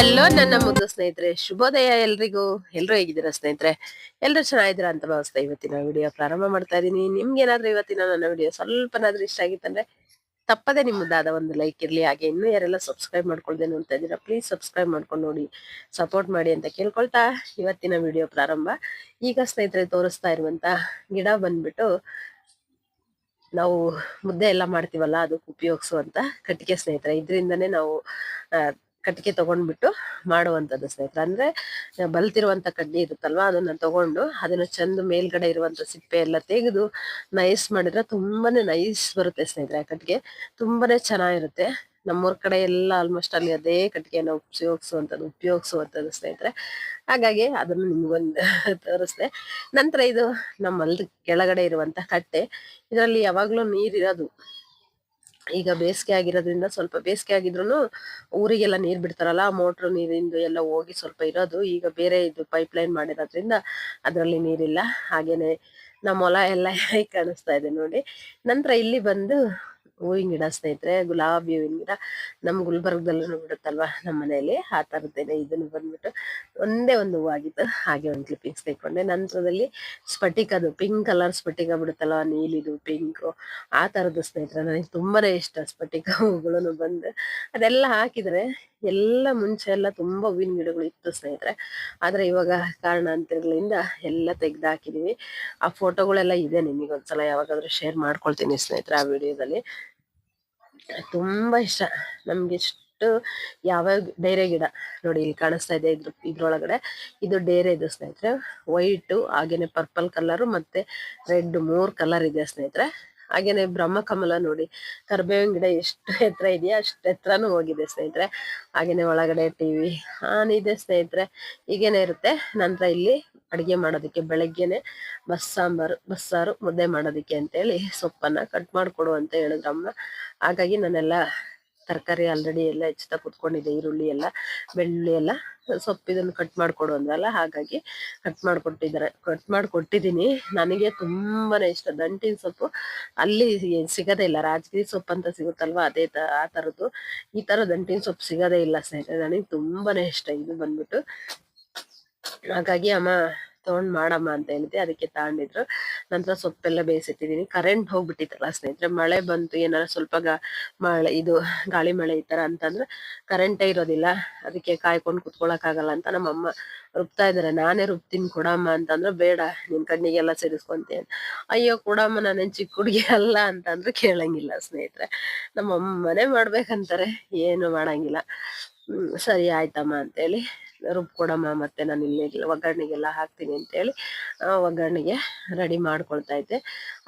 Hello ನನ್ನ ಮುದ್ದು ಸ್ನೇಹಿತರೆ, ಶುಭೋದಯ ಎಲ್ರಿಗೂ. ಎಲ್ರು ಹೇಗಿದ್ದೀರಾ ಸ್ನೇಹಿತರೆ? ಎಲ್ರು ಚೆನ್ನಾಗಿದ್ದೀರಾ ಅಂತ ಭಾವಿಸ್ತಾ ಇವತ್ತಿನ ವಿಡಿಯೋ ಪ್ರಾರಂಭ ಮಾಡ್ತಾ ಇದೀನಿ ನಿಮ್ಗೆ ಏನಾದ್ರೂ ಇವತ್ತಿನ ನನ್ನ ವಿಡಿಯೋ ಸ್ವಲ್ಪನಾದ್ರೂ ಇಷ್ಟ ಆಗಿತ್ತಂದ್ರೆ ತಪ್ಪದೆ ನಿಮ್ಮದಾದ ಒಂದು ಲೈಕ್ ಇರ್ಲಿ, ಹಾಗೆ ಇನ್ನೂ ಯಾರೆಲ್ಲ ಸಬ್ಸ್ಕ್ರೈಬ್ ಮಾಡ್ಕೊಳ್ದೇನು ಅಂತ ಇದ್ದೀರಾ ಪ್ಲೀಸ್ ಸಬ್ಸ್ಕ್ರೈಬ್ ಮಾಡ್ಕೊಂಡು ನೋಡಿ ಸಪೋರ್ಟ್ ಮಾಡಿ ಅಂತ ಕೇಳ್ಕೊಳ್ತಾ ಇವತ್ತಿನ ವಿಡಿಯೋ ಪ್ರಾರಂಭ. ಈಗ ಸ್ನೇಹಿತರೆ, ತೋರಿಸ್ತಾ ಇರುವಂತ ಗಿಡ ಬಂದ್ಬಿಟ್ಟು ನಾವು ಮುದ್ದೆ ಎಲ್ಲ ಮಾಡ್ತೀವಲ್ಲ, ಅದಕ್ಕೆ ಉಪಯೋಗಿಸುವಂತ ಕಟ್ಟಿಗೆ ಸ್ನೇಹಿತರೆ. ಇದರಿಂದನೇ ನಾವು ಕಟ್ಟಿಗೆ ತಗೊಂಡ್ಬಿಟ್ಟು ಮಾಡುವಂತದ್ದು ಸ್ನೇಹಿತರೆ. ಅಂದ್ರೆ ಬಲ್ತಿರುವಂತ ಕಡ್ಡಿ ಇರುತ್ತಲ್ವಾ, ಅದನ್ನ ತಗೊಂಡು ಅದನ್ನ ಚಂದ ಮೇಲ್ಗಡೆ ಇರುವಂತ ಸಿಪ್ಪೆ ಎಲ್ಲ ತೆಗೆದು ನೈಸ್ ಮಾಡಿದ್ರೆ ತುಂಬಾನೇ ನೈಸ್ ಬರುತ್ತೆ ಸ್ನೇಹಿತರೆ ಆ ಕಟ್ಟಿಗೆ. ತುಂಬಾನೇ ಚೆನ್ನಾಗಿರುತ್ತೆ. ನಮ್ಮೂರ ಕಡೆ ಎಲ್ಲ ಆಲ್ಮೋಸ್ಟ್ ಅಲ್ಲಿ ಅದೇ ಕಟ್ಟಿಗೆನ ಉಪಯೋಗಿಸುವಂಥದ್ದು ಉಪಯೋಗಿಸುವಂಥದ್ದು ಸ್ನೇಹಿತರೆ. ಹಾಗಾಗಿ ಅದನ್ನು ನಿಮ್ಗೊಂದು ತೋರಿಸ್ದೆ. ನಂತರ ಇದು ನಮ್ಮಲ್ಲಿ ಕೆಳಗಡೆ ಇರುವಂತ ಕಟ್ಟೆ. ಇದರಲ್ಲಿ ಯಾವಾಗಲೂ ನೀರಿರೋದು ಈಗ ಬೇಸಿಗೆ ಆಗಿರೋದ್ರಿಂದ ಸ್ವಲ್ಪ ಬೇಸಿಗೆ ಆಗಿದ್ರು ಊರಿಗೆಲ್ಲ ನೀರ್ ಬಿಡ್ತಾರಲ್ಲ ಮೋಟ್ರ್ ನೀರಿಂದು ಎಲ್ಲ ಹೋಗಿ ಸ್ವಲ್ಪ ಇರೋದು. ಈಗ ಬೇರೆ ಇದು ಪೈಪ್ ಲೈನ್ ಮಾಡಿರೋದ್ರಿಂದ ಅದರಲ್ಲಿ ನೀರಿಲ್ಲ. ಹಾಗೇನೆ ನಮ್ಮ ಹೊಲ ಎಲ್ಲ ಕಾಣಿಸ್ತಾ ಇದೆ ನೋಡಿ. ನಂತರ ಇಲ್ಲಿ ಬಂದು ಹೂವಿನ ಗಿಡ ಸ್ನೇಹಿತರೆ, ಗುಲಾಬಿ ಹೂವಿನ ಗಿಡ ನಮ್ ಗುಲ್ಬರ್ಗದಲ್ಲೂ ಬಿಡುತ್ತಲ್ವಾ ನಮ್ಮ ಮನೆಯಲ್ಲಿ? ಆ ತರದೇನೆ ಇದನ್ನು ಬಂದ್ಬಿಟ್ಟು ಒಂದೇ ಒಂದು ಹೂವಾಗಿತ್ತು ಹಾಗೆ ಒಂದು ಕ್ಲಿಪ್ಪಿಂಗ್ಸ್ ತೆಕೊಂಡೆ ನಂತರದಲ್ಲಿ ಸ್ಫಟಿಕದು ಪಿಂಕ್ ಕಲರ್ ಸ್ಫಟಿಕ ಬಿಡುತ್ತಲ್ವಾ, ನೀಲಿದು ಪಿಂಕ್ ಆ ತರದ್ದು ಸ್ನೇಹಿತರೆ, ನನಗೆ ತುಂಬಾನೇ ಇಷ್ಟ ಸ್ಫಟಿಕ ಹೂಗಳನ್ನು ಬಂದು. ಅದೆಲ್ಲ ಹಾಕಿದ್ರೆ ಎಲ್ಲ ಮುಂಚೆ ಎಲ್ಲ ತುಂಬಾ ಹೂವಿನ ಗಿಡಗಳು ಇತ್ತು ಸ್ನೇಹಿತರೆ. ಆದ್ರೆ ಇವಾಗ ಕಾರಣಾಂತರಗಳಿಂದ ಎಲ್ಲ ತೆಗ್ದು ಹಾಕಿದೀವಿ. ಆ ಫೋಟೋಗಳೆಲ್ಲ ಇದೆ ನಿಮಗೆ ಒಂದ್ಸಲ ಯಾವಾಗಾದ್ರೂ ಶೇರ್ ಮಾಡ್ಕೊಳ್ತೀನಿ ಸ್ನೇಹಿತರೆ ಆ ವಿಡಿಯೋದಲ್ಲಿ ತುಂಬಾ ಇಷ್ಟ. ನಮ್ಗೆ ಎಷ್ಟು ಯಾವ ಡೇರೆ ಗಿಡ ನೋಡಿ ಇಲ್ಲಿ ಕಾಣಿಸ್ತಾ ಇದೆ ಇದ್ರ, ಇದ್ರೊಳಗಡೆ. ಇದು ಡೇರೆ ಇದು ಸ್ನೇಹಿತರೆ. ವೈಟ್ ಹಾಗೇನೆ ಪರ್ಪಲ್ ಕಲರ್ ಮತ್ತೆ ರೆಡ್ ಮೂರ್ ಕಲರ್ ಇದೆ ಸ್ನೇಹಿತರೆ. ಹಾಗೇನೆ ಬ್ರಹ್ಮಕಮಲ ನೋಡಿ. ಕರ್ಬೇವಿನ ಗಿಡ ಎಷ್ಟು ಎತ್ತರ ಇದೆಯಾ ಅಷ್ಟು ಎತ್ತರನೂ ಹೋಗಿದೆ ಸ್ನೇಹಿತರೆ. ಹಾಗೇನೆ ಒಳಗಡೆ ಟಿವಿ ಆನ್ ಇದೆ ಸ್ನೇಹಿತರೆ. ಹೀಗೇನೆ ಇರುತ್ತೆ. ನಂತರ ಇಲ್ಲಿ ಅಡಿಗೆ ಮಾಡೋದಕ್ಕೆ ಬೆಳಗ್ಗೆನೆ ಬಸ್ಸಾಂಬಾರು ಬಸ್ಸಾರು ಮುದ್ದೆ ಮಾಡೋದಕ್ಕೆ ಅಂತೇಳಿ ಸೊಪ್ಪನ್ನ ಕಟ್ ಮಾಡ್ಕೊಡು ಅಂತ ಹೇಳಿದ್ರಮ್ಮ ಹಾಗಾಗಿ ನಾನೆಲ್ಲ ತರಕಾರಿ ಆಲ್ರೆಡಿ ಎಲ್ಲ ಹೆಚ್ಚುತ್ತಾ ಕುತ್ಕೊಂಡಿದೆ ಈರುಳ್ಳಿ ಎಲ್ಲ, ಬೆಳ್ಳುಳ್ಳಿ ಎಲ್ಲ ಸೊಪ್ಪು ಇದನ್ನು ಕಟ್ ಮಾಡ್ಕೊಡು ಅಂದ್ರಲ್ಲ ಹಾಗಾಗಿ ಕಟ್ ಮಾಡಿಕೊಟ್ಟಿದ್ದಾರೆ. ಕಟ್ ಮಾಡಿಕೊಟ್ಟಿದ್ದೀನಿ. ನನಗೆ ತುಂಬಾನೇ ಇಷ್ಟ. ದಂಟಿನ ಸೊಪ್ಪು ಅಲ್ಲಿ ಸಿಗೋದೇ ಇಲ್ಲ. ರಾಜಗಿರಿ ಸೊಪ್ಪು ಅಂತ ಸಿಗುತ್ತಲ್ವಾ, ಅದೇ ತ, ಆ ತರದ್ದು. ಈ ತರ ದಂಟಿನ ಸೊಪ್ಪು ಸಿಗೋದೇ ಇಲ್ಲ ಸ್ನೇಹಿತರೆ. ನನಗೆ ತುಂಬಾನೇ ಇಷ್ಟ. ಇದು ಬಂದ್ಬಿಟ್ಟು ಹಾಗಾಗಿ ಅಮ್ಮ ತಗೊಂಡ್ ಮಾಡಮ್ಮ ಅಂತ ಹೇಳಿದ್ದೆ, ಅದಕ್ಕೆ ತಗೊಂಡಿದ್ರು. ನಂತರ ಸೊಪ್ಪೆಲ್ಲ ಬೇಯಿಸಿಟ್ಟಿದೀನಿ. ಕರೆಂಟ್ ಹೋಗ್ಬಿಟ್ಟಿತ್ತಲ್ಲ ಸ್ನೇಹಿತರೆ, ಮಳೆ ಬಂತು, ಏನಾರ ಸ್ವಲ್ಪ ಗಾ, ಮಳೆ, ಇದು ಗಾಳಿ ಮಳೆ ಈ ತರ ಅಂತಂದ್ರೆ ಕರೆಂಟೇ ಇರೋದಿಲ್ಲ. ಅದಕ್ಕೆ ಕಾಯ್ಕೊಂಡು ಕುತ್ಕೊಳಕ್ ಆಗಲ್ಲ ಅಂತ ನಮ್ಮಮ್ಮ ರುಬ್ತಾ ಇದ್ದಾರೆ ನಾನೇ ರುಬ್ತೀನಿ ಕೊಡಮ್ಮ ಅಂತಂದ್ರೆ, ಬೇಡ, ನಿನ್ ಕಣ್ಣಿಗೆಲ್ಲ ಸೇರಿಸ್ಕೊಂತೀನಿ ಅಯ್ಯೋ ಕೊಡಮ್ಮ ನಾನೇನ್ ಚಿಕ್ಕ ಹುಡುಗಿ ಅಲ್ಲ ಅಂತಂದ್ರೆ ಕೇಳಂಗಿಲ್ಲ ಸ್ನೇಹಿತರೆ. ನಮ್ಮ ಅಮ್ಮನೇ ಮಾಡ್ಬೇಕಂತಾರೆ, ಏನು ಮಾಡಂಗಿಲ್ಲ. ಸರಿ ಆಯ್ತಮ್ಮ ಅಂತೇಳಿ ರುಬ್ಕೊಡಮ್ಮ ಮತ್ತೆ ನಾನು ಇಲ್ಲಿ ಒಗ್ಗರಣೆಗೆಲ್ಲ ಹಾಕ್ತೀನಿ ಅಂತೇಳಿ ಒಗ್ಗರಣೆಗೆ ರೆಡಿ ಮಾಡ್ಕೊಳ್ತಾ ಇದ್ದೆ.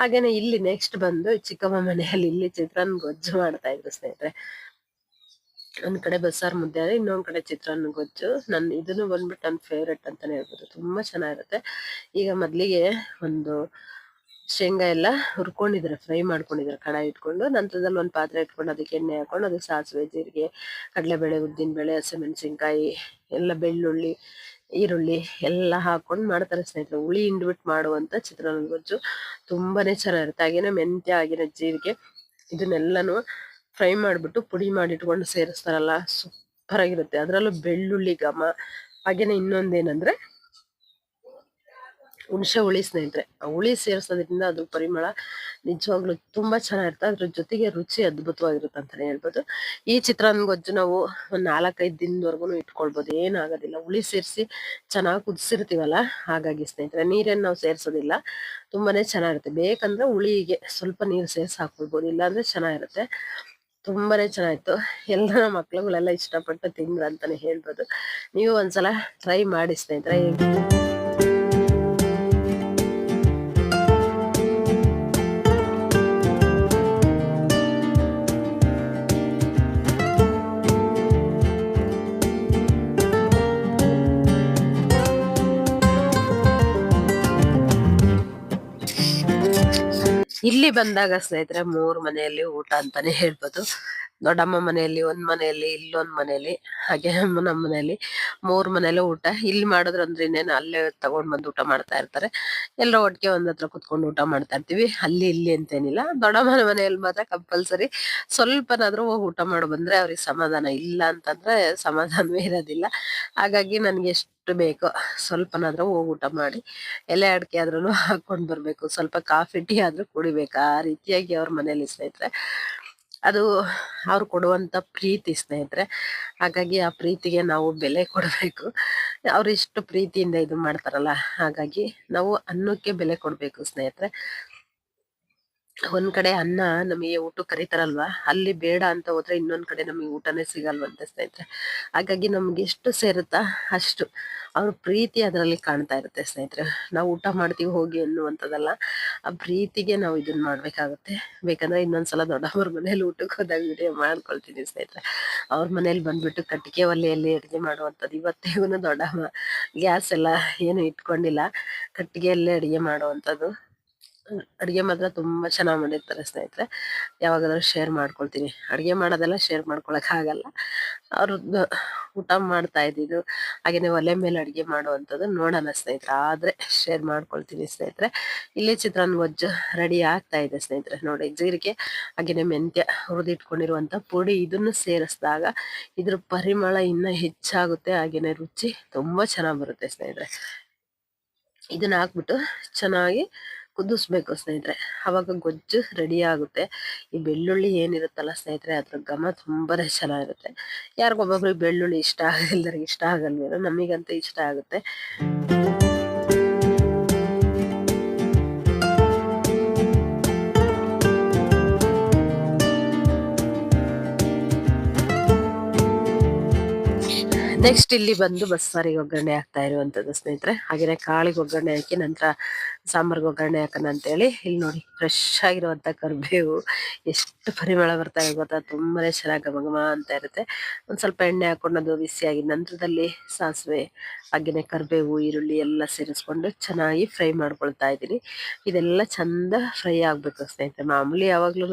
ಹಾಗೇನೆ ಇಲ್ಲಿ ನೆಕ್ಸ್ಟ್ ಬಂದು ಚಿಕ್ಕಮ್ಮ ಮನೆಯಲ್ಲಿ ಇಲ್ಲಿ ಚಿತ್ರಾನ್ನ ಗೊಜ್ಜು ಮಾಡ್ತಾ ಇದ್ರು ಸ್ನೇಹಿತರೆ. ಒಂದ್ ಕಡೆ ಬಸ್ಸಾರ್ ಮುದ್ದೆ ಆದ್ರೆ ಇನ್ನೊಂದ್ ಕಡೆ ಚಿತ್ರಾನ್ನ ಗೊಜ್ಜು. ನನ್ ಇದನ್ನು ಬಂದ್ಬಿಟ್ಟು ನನ್ನ ಫೇವ್ರೆಟ್ ಅಂತಾನೆ ಹೇಳ್ಬೋದು. ತುಂಬಾ ಚೆನ್ನಾಗಿರುತ್ತೆ. ಈಗ ಮೊದ್ಲಿಗೆ ಒಂದು ಶೇಂಗಾ ಎಲ್ಲ ಹುರ್ಕೊಂಡಿದ್ದಾರೆ ಫ್ರೈ ಮಾಡ್ಕೊಂಡಿದ್ದಾರೆ ಕಡಾಯಿ ಇಟ್ಕೊಂಡು. ನಂತರದಲ್ಲಿ ಒಂದು ಪಾತ್ರೆ ಇಟ್ಕೊಂಡು ಅದಕ್ಕೆ ಎಣ್ಣೆ ಹಾಕೊಂಡು, ಅದಕ್ಕೆ ಸಾಸಿವೆ, ಜೀರಿಗೆ, ಕಡಲೆಬೇಳೆ, ಉದ್ದಿನಬೇಳೆ, ಹಸಿಮೆಣಸಿನ್ಕಾಯಿ, ಎಲ್ಲ ಬೆಳ್ಳುಳ್ಳಿ, ಈರುಳ್ಳಿ ಎಲ್ಲ ಹಾಕೊಂಡು ಮಾಡ್ತಾರೆ ಸ್ನೇಹಿತರೆ. ಹುಳಿ ಹಿಂಡ್ಬಿಟ್ಟು ಮಾಡುವಂಥ ಚಿತ್ರಾನ್ನ ಗೊಜ್ಜು ತುಂಬಾನೇ ಚೆನ್ನಾಗಿರುತ್ತೆ. ಹಾಗೇನೆ ಮೆಂತ್ಯ ಆಗಿರೋ ಜೀರಿಗೆ, ಇದನ್ನೆಲ್ಲನೂ ಫ್ರೈ ಮಾಡಿಬಿಟ್ಟು ಪುಡಿ ಮಾಡಿ ಇಟ್ಕೊಂಡು ಸೇರಿಸ್ತಾರಲ್ಲ ಸೂಪರ್ ಆಗಿರುತ್ತೆ ಅದರಲ್ಲೂ ಬೆಳ್ಳುಳ್ಳಿ ಘಮ. ಹಾಗೇನೆ ಇನ್ನೊಂದೇನಂದ್ರೆ ಹುಣಸೆ ಹುಳಿ ಸ್ನೇಹಿತರೆ. ಆ ಹುಳಿ ಸೇರಿಸೋದ್ರಿಂದ ಅದು ಪರಿಮಳ ನಿಜವಾಗ್ಲೂ ತುಂಬಾ ಚೆನ್ನಾಗಿರುತ್ತೆ. ಅದ್ರ ಜೊತೆಗೆ ರುಚಿ ಅದ್ಭುತವಾಗಿರುತ್ತೆ ಅಂತಾನೆ ಹೇಳ್ಬೋದು. ಈ ಚಿತ್ರಾನ್ನ ಗೊಜ್ಜು ನಾವು ಒಂದ್ ನಾಲ್ಕೈದು ದಿನದವರೆಗೂ ಇಟ್ಕೊಳ್ಬೋದು. ಏನಾಗೋದಿಲ್ಲ ಹುಳಿ ಸೇರಿಸಿ ಚೆನ್ನಾಗಿ ಕುದಿಸಿರ್ತೀವಲ್ಲ? ಹಾಗಾಗಿ ಸ್ನೇಹಿತರೆ ನೀರನ್ನು ನಾವು ಸೇರಿಸೋದಿಲ್ಲ. ತುಂಬಾನೇ ಚೆನ್ನಾಗಿರುತ್ತೆ. ಬೇಕಂದ್ರೆ ಹುಳಿಗೆ ಸ್ವಲ್ಪ ನೀರು ಸೇರಿಸಿ ಹಾಕೊಳ್ಬೋದು. ಇಲ್ಲಾಂದ್ರೆ ಚೆನ್ನಾಗಿರುತ್ತೆ. ತುಂಬಾನೇ ಚೆನ್ನಾಗಿತ್ತು. ಎಲ್ಲ ಮಕ್ಳುಗಳೆಲ್ಲ ಇಷ್ಟಪಟ್ಟು ತಿಂದ್ರು ಅಂತಾನೆ ಹೇಳ್ಬೋದು. ನೀವು ಒಂದ್ಸಲ ಟ್ರೈ ಮಾಡಿ ಸ್ನೇಹಿತರೆ. ಇಲ್ಲಿ ಬಂದಾಗ ಸ್ನೇಹಿತರೆ ಮೂರ್ ಮನೆಯಲ್ಲಿ ಊಟ ಅಂತಾನೆ ಹೇಳ್ಬೋದು. ದೊಡ್ಡಮ್ಮ ಮನೆಯಲ್ಲಿ, ಒಂದ್ ಮನೆಯಲ್ಲಿ, ಇಲ್ಲೊಂದ್ ಮನೆಯಲ್ಲಿ, ಹಾಗೆ ನಮ್ಮ ಮನೆಯಲ್ಲಿ ಮೂರ್ ಮನೆಯಲ್ಲೂ ಊಟ. ಇಲ್ಲಿ ಮಾಡಿದ್ರು ಅಂದ್ರೆ ಇನ್ನೇನು ಅಲ್ಲೇ ತಗೊಂಡ್ ಬಂದು ಊಟ ಮಾಡ್ತಾ ಇರ್ತಾರೆ. ಎಲ್ಲ ಒಟ್ಟಿಗೆ ಒಂದ್ ಹತ್ರ ಕುತ್ಕೊಂಡು ಊಟ ಮಾಡ್ತಾ ಇರ್ತೀವಿ. ಅಲ್ಲಿ, ಇಲ್ಲಿ ಅಂತೇನಿಲ್ಲ. ದೊಡ್ಡಮ್ಮನ ಮನೆಯಲ್ಲಿ ಮಾತ್ರ ಕಂಪಲ್ಸರಿ ಸ್ವಲ್ಪನಾದ್ರೂ ಹೋಗಿ ಊಟ ಮಾಡಿ ಬಂದ್ರೆ ಅವ್ರಿಗೆ ಸಮಾಧಾನ ಇಲ್ಲ ಅಂತಂದ್ರೆ ಸಮಾಧಾನವೇ ಇರೋದಿಲ್ಲ. ಹಾಗಾಗಿ ನನ್ಗೆ ಎಷ್ಟು ಬೇಕು ಸ್ವಲ್ಪನಾದ್ರೂ ಹೋಗಿ ಊಟ ಮಾಡಿ. ಎಲೆ ಅಡಿಕೆ ಆದ್ರೂ ಹಾಕೊಂಡ್ ಬರ್ಬೇಕು. ಸ್ವಲ್ಪ ಕಾಫಿ, ಟೀ ಆದ್ರೂ ಕುಡಿಬೇಕು. ಆ ರೀತಿಯಾಗಿ ಅವ್ರ ಮನೇಲಿ ಸ್ನೇಹಿತರೆ. ಅದು ಅವ್ರು ಕೊಡುವಂಥ ಪ್ರೀತಿ ಸ್ನೇಹಿತರೆ. ಹಾಗಾಗಿ ಆ ಪ್ರೀತಿಗೆ ನಾವು ಬೆಲೆ ಕೊಡಬೇಕು. ಅವ್ರು ಇಷ್ಟು ಪ್ರೀತಿಯಿಂದ ಇದು ಮಾಡ್ತಾರಲ್ಲ, ಹಾಗಾಗಿ ನಾವು ಅನ್ನಕ್ಕೆ ಬೆಲೆ ಕೊಡಬೇಕು ಸ್ನೇಹಿತರೆ. ಒಂದ್ ಕಡೆ ಅನ್ನ ನಮಗೆ ಊಟ ಕರಿತಾರಲ್ವಾ, ಅಲ್ಲಿ ಬೇಡ ಅಂತ ಹೋದ್ರೆ ಇನ್ನೊಂದ್ ಕಡೆ ನಮಗೆ ಊಟನೇ ಸಿಗಲ್ವಂತೆ ಸ್ನೇಹಿತರೆ. ಹಾಗಾಗಿ ನಮ್ಗೆ ಎಷ್ಟು ಸೇರುತ್ತಾ ಅಷ್ಟು ಅವ್ರ ಪ್ರೀತಿ ಅದರಲ್ಲಿ ಕಾಣ್ತಾ ಇರುತ್ತೆ ಸ್ನೇಹಿತರೆ. ನಾವು ಊಟ ಮಾಡ್ತೀವಿ ಹೋಗಿ ಅನ್ನುವಂಥದ್ದಲ್ಲ, ಆ ಪ್ರೀತಿಗೆ ನಾವು ಇದನ್ನ ಮಾಡ್ಬೇಕಾಗುತ್ತೆ. ಬೇಕಂದ್ರೆ ಇನ್ನೊಂದ್ಸಲ ದೊಡ್ಡವ್ರ ಮನೇಲಿ ಊಟಕ್ಕೆ ಹೋದಾಗ ವಿಡಿಯೋ ಮಾಡ್ಕೊಳ್ತೀನಿ ಸ್ನೇಹಿತರೆ. ಅವ್ರ ಮನೇಲಿ ಬಂದ್ಬಿಟ್ಟು ಕಟ್ಟಿಗೆ ಒಲೆಯಲ್ಲಿ ಅಡುಗೆ ಮಾಡುವಂಥದ್ದು. ಇವತ್ತೇಗೂ ದೊಡ್ಡಮ್ಮ ಗ್ಯಾಸ್ ಎಲ್ಲ ಏನು ಇಟ್ಕೊಂಡಿಲ್ಲ, ಕಟ್ಟಿಗೆಯಲ್ಲೇ ಅಡುಗೆ ಮಾಡುವಂಥದ್ದು. ಅಡಿಗೆ ಮಾತ್ರ ತುಂಬ ಚೆನ್ನಾಗಿ ಮಾಡಿರ್ತಾರೆ ಸ್ನೇಹಿತರೆ. ಯಾವಾಗಾದ್ರೂ ಶೇರ್ ಮಾಡ್ಕೊಳ್ತೀನಿ. ಅಡುಗೆ ಮಾಡೋದೆಲ್ಲ ಶೇರ್ ಆಗಲ್ಲ. ಅವ್ರದ್ದು ಊಟ ಮಾಡ್ತಾ ಇದ್ದಿದ್ದು ಹಾಗೇನೆ ಒಲೆ ಮೇಲೆ ಅಡುಗೆ ಮಾಡುವಂಥದ್ದು ನೋಡೋಣ ಸ್ನೇಹಿತರೆ. ಆದರೆ ಶೇರ್ ಮಾಡ್ಕೊಳ್ತೀನಿ ಸ್ನೇಹಿತರೆ. ಇಲ್ಲಿ ಚಿತ್ರಾನ್ನ ಗೊಜ್ಜು ರೆಡಿ ಆಗ್ತಾ ಇದೆ ಸ್ನೇಹಿತರೆ. ನೋಡಿ, ಜೀರಿಗೆ ಹಾಗೆಯೇ ಮೆಂತ್ಯ ಹುರಿದಿಟ್ಕೊಂಡಿರುವಂಥ ಪುಡಿ ಇದನ್ನು ಸೇರಿಸಿದಾಗ ಇದ್ರ ಪರಿಮಳ ಇನ್ನೂ ಹೆಚ್ಚಾಗುತ್ತೆ. ಹಾಗೆಯೇ ರುಚಿ ತುಂಬ ಚೆನ್ನಾಗಿ ಬರುತ್ತೆ ಸ್ನೇಹಿತರೆ. ಇದನ್ನ ಹಾಕ್ಬಿಟ್ಟು ಚೆನ್ನಾಗಿ ಕುದಿಸ್ಬೇಕು ಸ್ನೇಹಿತರೆ. ಅವಾಗ ಗೊಜ್ಜು ರೆಡಿ ಆಗುತ್ತೆ. ಈ ಬೆಳ್ಳುಳ್ಳಿ ಏನಿರುತ್ತಲ್ಲ ಸ್ನೇಹಿತರೆ, ಅದ್ರ ಘಮ ತುಂಬಾನೇ ಚೆನ್ನಾಗಿರುತ್ತೆ. ಯಾರಿಗೊಬ್ಬೊಬ್ರಿಗೆ ಬೆಳ್ಳುಳ್ಳಿ ಇಷ್ಟ ಆಗಲ್ದರಿಗೆ ಇಷ್ಟ ಆಗಲ್ವೇನೋ, ನಮಗಂತೂ ಇಷ್ಟ ಆಗುತ್ತೆ. ನೆಕ್ಸ್ಟ್ ಇಲ್ಲಿ ಬಂದು ಬಸ್ಸಾರಿಗೆ ಒಗ್ಗರಣೆ ಆಗ್ತಾ ಇರುವಂತದ್ದು ಸ್ನೇಹಿತರೆ. ಹಾಗೇನೆ ಕಾಳಿಗೆ ಒಗ್ಗರಣೆ ಹಾಕಿ ನಂತರ ಸಾಂಬಾರ್ಗೆ ಒಗ್ಗರಣೆ ಹಾಕೋಣ ಅಂತೇಳಿ. ಇಲ್ಲಿ ನೋಡಿ ಫ್ರೆಶ್ ಆಗಿರುವಂತ ಕರಿಬೇವು. ಎಷ್ಟು ಪರಿಮಳ ಬರ್ತಾ ಇದೆ ಗೊತ್ತಾ? ತುಂಬಾನೇ ಚೆನ್ನಾಗಿ ಘಮ ಅಂತ ಇರುತ್ತೆ. ಒಂದ್ ಸ್ವಲ್ಪ ಎಣ್ಣೆ ಹಾಕೊಂಡು ಅದು ಬಿಸಿಯಾಗಿ ನಂತರದಲ್ಲಿ ಸಾಸಿವೆ ಹಾಗೆಯೇ ಕರಿಬೇವು, ಈರುಳ್ಳಿ ಎಲ್ಲ ಸೇರಿಸ್ಕೊಂಡು ಚೆನ್ನಾಗಿ ಫ್ರೈ ಮಾಡ್ಕೊಳ್ತಾ ಇದ್ದೀನಿ. ಇದೆಲ್ಲ ಚಂದ ಫ್ರೈ ಆಗ್ಬೇಕು ಸ್ನೇಹಿತರೆ. ಮಾಮೂಲಿ ಯಾವಾಗ್ಲೂ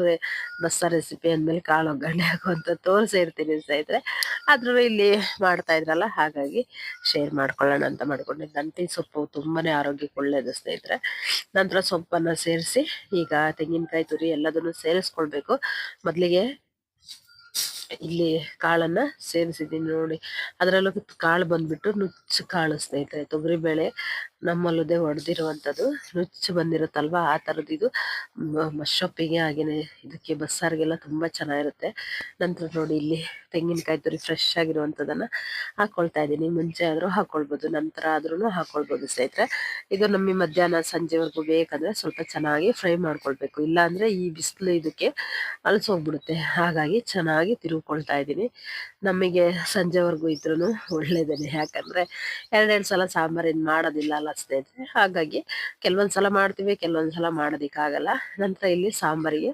ಬಸ್ಸಾರ್ ರೆಸಿಪಿ ಅಂದ್ಮೇಲೆ ಕಾಳು ಒಗ್ಗರಣೆ ಹಾಕುವಂತ ತೋರಿಸಿ ಇರ್ತೀನಿ ಸ್ನೇಹಿತರೆ. ಆದ್ರೂ ಇಲ್ಲಿ ಮಾಡ್ತಾ ಇದ್ರಲ್ಲ, ಹಾಗಾಗಿ ಶೇರ್ ಮಾಡ್ಕೊಳ್ಳೋಣ ಅಂತ ಮಾಡ್ಕೊಂಡಿದ್ದೆ. ದಂಟಿ ಸೊಪ್ಪು ತುಂಬಾನೇ ಆರೋಗ್ಯಕ್ಕೆ ಒಳ್ಳೇದು ಸ್ನೇಹಿತರೆ. ನಂತರ ಸೊಪ್ಪನ್ನ ಸೇರಿಸಿ ಈಗ ತೆಂಗಿನಕಾಯಿ ತುರಿ ಎಲ್ಲದನ್ನು ಸೇರಿಸ್ಕೊಳ್ಬೇಕು. ಮೊದ್ಲಿಗೆ ಇಲ್ಲಿ ಕಾಳನ್ನ ಸೇರಿಸಿದ್ದೀನಿ ನೋಡಿ. ಅದರಲ್ಲೂ ಕಾಳು ಬಂದ್ಬಿಟ್ಟು ನುಚ್ಚು ಕಾಳು ಸ್ನೇಹಿತರೆ ತೊಗರಿ ಬೇಳೆ ನಮ್ಮಲ್ಲದೆ ಹೊಡೆದಿರುವಂಥದ್ದು ನುಚ್ಚು ಬಂದಿರುತ್ತಲ್ವಾ? ಆ ಥರದ್ದು ಇದು. ಮಶೊಪ್ಪಿಗೆ ಆಗಿನೇ ಇದಕ್ಕೆ ಬಸ್ಸಾರಿಗೆಲ್ಲ ತುಂಬಾ ಚೆನ್ನಾಗಿರುತ್ತೆ. ನಂತರ ನೋಡಿ ಇಲ್ಲಿ ತೆಂಗಿನಕಾಯಿ ತುರಿ ಫ್ರೆಶ್ ಆಗಿರುವಂಥದ್ದನ್ನು ಹಾಕ್ಕೊಳ್ತಾ ಇದ್ದೀನಿ. ಮುಂಚೆ ಆದ್ರೂ ಹಾಕ್ಕೊಳ್ಬೋದು ನಂತರ ಆದ್ರೂ ಹಾಕ್ಕೊಳ್ಬೋದು ಸ್ನೇಹಿತರೆ. ಇದು ನಮಗೆ ಮಧ್ಯಾಹ್ನ ಸಂಜೆವರೆಗೂ ಬೇಕಂದ್ರೆ ಸ್ವಲ್ಪ ಚೆನ್ನಾಗಿ ಫ್ರೈ ಮಾಡ್ಕೊಳ್ಬೇಕು. ಇಲ್ಲಾಂದರೆ ಈ ಬಿಸಿಲು ಇದಕ್ಕೆ ಅಲಸೋಗ್ಬಿಡುತ್ತೆ. ಹಾಗಾಗಿ ಚೆನ್ನಾಗಿ ತಿರುಗ್ಕೊಳ್ತಾ ಇದ್ದೀನಿ. ನಮಗೆ ಸಂಜೆವರೆಗೂ ಇದ್ರೂ ಒಳ್ಳೇದೇನೆ. ಯಾಕಂದ್ರೆ ಎರಡೆರಡು ಸಲ ಸಾಂಬಾರಿನ ಮಾಡೋದಿಲ್ಲ ಅಲ್ಲ ಸ್ನೇಹಿತರೆ ಹಾಗಾಗಿ ಕೆಲವೊಂದು ಸಲ ಮಾಡ್ತೀವಿ, ಕೆಲವೊಂದು ಸಲ ಮಾಡೋದಿಕ್ಕಾಗಲ್ಲ. ನಂತರ ಇಲ್ಲಿ ಸಾಂಬಾರಿಗೆ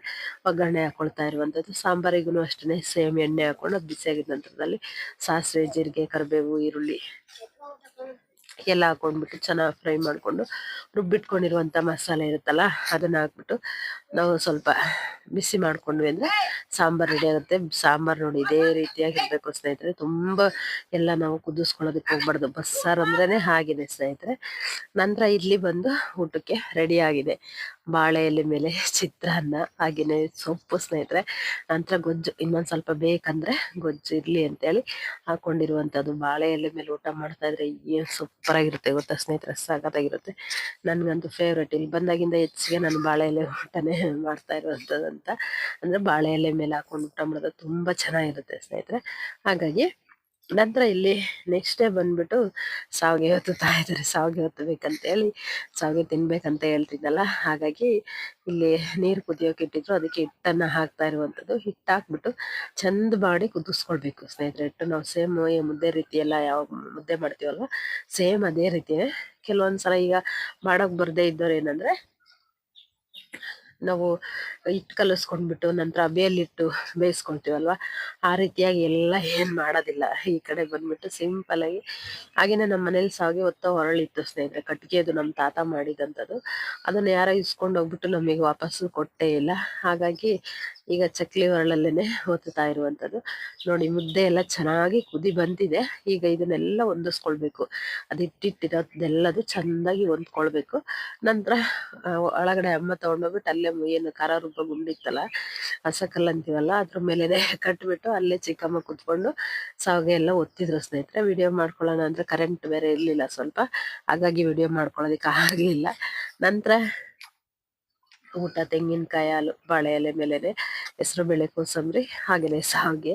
ಒಗ್ಗರಣೆ ಹಾಕೊಳ್ತಾ ಇರುವಂತದ್ದು. ಸಾಂಬಾರಿಗೂ ಅಷ್ಟೇ ಸೇಮ್ ಎಣ್ಣೆ ಹಾಕೊಂಡು, ಬಿಸಿಯಾಗಿದ್ದ ನಂತರದಲ್ಲಿ ಸಾಸಿವೆ, ಜೀರಿಗೆ, ಕರಿಬೇವು, ಈರುಳ್ಳಿ ಎಲ್ಲ ಹಾಕೊಂಡ್ಬಿಟ್ಟು ಚೆನ್ನಾಗಿ ಫ್ರೈ ಮಾಡ್ಕೊಂಡು ರುಬ್ಬಿಟ್ಕೊಂಡಿರುವಂತ ಮಸಾಲೆ ಇರುತ್ತಲ್ಲ, ಅದನ್ನ ಹಾಕ್ಬಿಟ್ಟು ನಾವು ಸ್ವಲ್ಪ ಬಿಸಿ ಮಾಡ್ಕೊಂಡ್ವಿ ಅಂದರೆ ಸಾಂಬಾರ್ ರೆಡಿ ಆಗುತ್ತೆ. ಸಾಂಬಾರ್ ನೋಡಿ ಇದೇ ರೀತಿಯಾಗಿರ್ಬೇಕು ಸ್ನೇಹಿತರೆ. ತುಂಬಾ ಎಲ್ಲ ನಾವು ಕುದಿಸ್ಕೊಳ್ಳೋದಕ್ಕೆ ಹೋಗ್ಬಾರ್ದು. ಬಸ್ಸಾರು ಅಂದ್ರೆ ಹಾಗಿದೆ ಸ್ನೇಹಿತರೆ. ನಂತರ ಇಲ್ಲಿ ಬಂದು ಊಟಕ್ಕೆ ರೆಡಿ ಆಗಿದೆ. ಬಾಳೆ ಎಲೆ ಮೇಲೆ ಚಿತ್ರಾನ್ನ, ಹಾಗೇನೆ ಸೊಪ್ಪು ಸ್ನೇಹಿತರೆ. ನಂತರ ಗೊಜ್ಜು, ಇನ್ನೊಂದು ಸ್ವಲ್ಪ ಬೇಕಂದ್ರೆ ಗೊಜ್ಜು ಇರ್ಲಿ ಅಂತೇಳಿ ಹಾಕೊಂಡಿರುವಂತದ್ದು. ಬಾಳೆ ಎಲೆ ಮೇಲೆ ಊಟ ಮಾಡ್ತಾ ಇದ್ರೆ ಏನ್ ಸೂಪರ್ ಆಗಿರುತ್ತೆ ಗೊತ್ತಾ ಸ್ನೇಹಿತರೆ? ಸಖತ್ತಾಗಿರುತ್ತೆ. ನನ್ಗಂತೂ ಫೇವ್ರೇಟ್ ಇಲ್ಲಿ ಬಂದಾಗಿಂದ ಹೆಚ್ಚಿಗೆ ನಾನು ಬಾಳೆ ಎಲೆ ಊಟನೇ ಮಾಡ್ತಾ ಅಂತ ಅಂದ್ರೆ ಬಾಳೆ ಎಲೆ ಮೇಲೆ ಹಾಕೊಂಡು ಊಟ ಮಾಡೋದು ತುಂಬಾ ಚೆನ್ನಾಗಿರುತ್ತೆ ಸ್ನೇಹಿತರೆ. ಹಾಗಾಗಿ ನಂತರ ಇಲ್ಲಿ ನೆಕ್ಸ್ಟ್ ಡೇ ಬಂದ್ಬಿಟ್ಟು ಸಾವಿಗೆ ಹೊತ್ತುತ್ತಾ ಇದ್ದಾರೆ ಸಾವಿಗೆ ಹೊತ್ತಬೇಕಂತ ಹೇಳಿ, ಸಾವಿಗೆ ತಿನ್ಬೇಕಂತ ಹೇಳ್ತಿದ್ದಲ್ಲ ಹಾಗಾಗಿ ಇಲ್ಲಿ ನೀರು ಕುದಿಯೋಕೆ ಇಟ್ಟಿದ್ರು. ಅದಕ್ಕೆ ಹಿಟ್ಟನ್ನ ಹಾಕ್ತಾ ಇರುವಂಥದ್ದು. ಹಿಟ್ಟು ಹಾಕ್ಬಿಟ್ಟು ಚಂದ ಮಾಡಿ ಕುದಿಸ್ಕೊಳ್ಬೇಕು ಸ್ನೇಹಿತರೆ. ಹಿಟ್ಟು ನಾವು ಸೇಮ್ ಮುದ್ದೆ ರೀತಿ ಎಲ್ಲ ಯಾವ ಮುದ್ದೆ ಮಾಡ್ತೀವಲ್ವ, ಸೇಮ್ ಅದೇ ರೀತಿಯೇ ಕೆಲವೊಂದ್ಸಲ ಈಗ ಮಾಡೋಕ್ ಬರದೇ ಇದ್ದವ್ರು ಏನಂದ್ರೆ ನಾವು ಹಿಟ್ಟು ಕಲಿಸ್ಕೊಂಡ್ಬಿಟ್ಟು ನಂತರ ಬೇಲಿಟ್ಟು ಬೇಯಿಸ್ಕೊಳ್ತೀವಲ್ವ? ಆ ರೀತಿಯಾಗಿ ಎಲ್ಲ ಏನು ಮಾಡೋದಿಲ್ಲ. ಈ ಕಡೆ ಬಂದ್ಬಿಟ್ಟು ಸಿಂಪಲ್ ಆಗಿ ಹಾಗೇನೆ ನಮ್ಮ ಮನೇಲಿ ಸಾಗಿ ಹೊತ್ತ ಹೊರಳಿತ್ತು ಸ್ನೇಹಿತರೆ. ಕಟ್ಟಿಗೆದು ನಮ್ಮ ತಾತ ಮಾಡಿದಂಥದ್ದು. ಅದನ್ನ ಯಾರೋ ಇಸ್ಕೊಂಡು ಹೋಗ್ಬಿಟ್ಟು ನಮಗೆ ವಾಪಸ್ಸು ಕೊಟ್ಟೇ ಇಲ್ಲ. ಹಾಗಾಗಿ ಈಗ ಚಕ್ಲಿ ಒರಳಲ್ಲೇನೆ ಒತ್ತುತ್ತಾ ಇರುವಂಥದ್ದು. ನೋಡಿ, ಮುದ್ದೆ ಎಲ್ಲ ಚೆನ್ನಾಗಿ ಕುದಿ ಬಂದಿದೆ. ಈಗ ಇದನ್ನೆಲ್ಲ ಹೊಂದಿಸ್ಕೊಳ್ಬೇಕು. ಅದು ಇಟ್ಟಿಟ್ಟಿರೋದೆಲ್ಲದು ಚೆಂದಾಗಿ ಹೊಂದ್ಕೊಳ್ಬೇಕು. ನಂತರ ಒಳಗಡೆ ಅಮ್ಮ ತೊಗೊಂಡೋಗ್ಬಿಟ್ಟು ಅಲ್ಲೇ ಏನು ಖಾರ ರುಬ್ಬ ಗುಂಡಿತ್ತಲ್ಲ ಹಸಕಲ್ ಅಂತೀವಲ್ಲ, ಅದ್ರ ಮೇಲೆನೆ ಕಟ್ಬಿಟ್ಟು ಅಲ್ಲೇ ಚಿಕ್ಕಮ್ಮ ಕುತ್ಕೊಂಡು ಸಾವಿಗೆ ಎಲ್ಲ ಒತ್ತಿದ್ರು ಸ್ನೇಹಿತರೆ. ವಿಡಿಯೋ ಮಾಡ್ಕೊಳ್ಳೋಣ ಅಂದ್ರೆ ಕರೆಂಟ್ ಬೇರೆ ಇರ್ಲಿಲ್ಲ ಸ್ವಲ್ಪ. ಹಾಗಾಗಿ ವಿಡಿಯೋ ಮಾಡ್ಕೊಳ್ಳೋದಿಕ್ಕೆ ಆಗ್ಲಿಲ್ಲ. ನಂತರ ಊಟ, ತೆಂಗಿನಕಾಯಿ, ಹಾಲು, ಬಾಳೆ ಎಲೆ ಮೇಲೆನೆ ಹೆಸರು ಬೇಳೆ ಕೋಸಂಬರಿ, ಹಾಗೇನೆ ಸಾವಿಗೆ,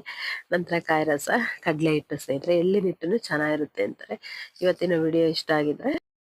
ನಂತರ ಕಾಯಿ ರಸ, ಕಡಲೆ ಹಿಟ್ಟು ಸ್ನೇಹಿತರೆ. ಎಲ್ಲಿ ಹಿಟ್ಟು ಚೆನ್ನಾಗಿರುತ್ತೆ ಅಂತಾರೆ. ಇವತ್ತಿನ ವಿಡಿಯೋ ಇಷ್ಟ ಆಗಿದ್ರೆ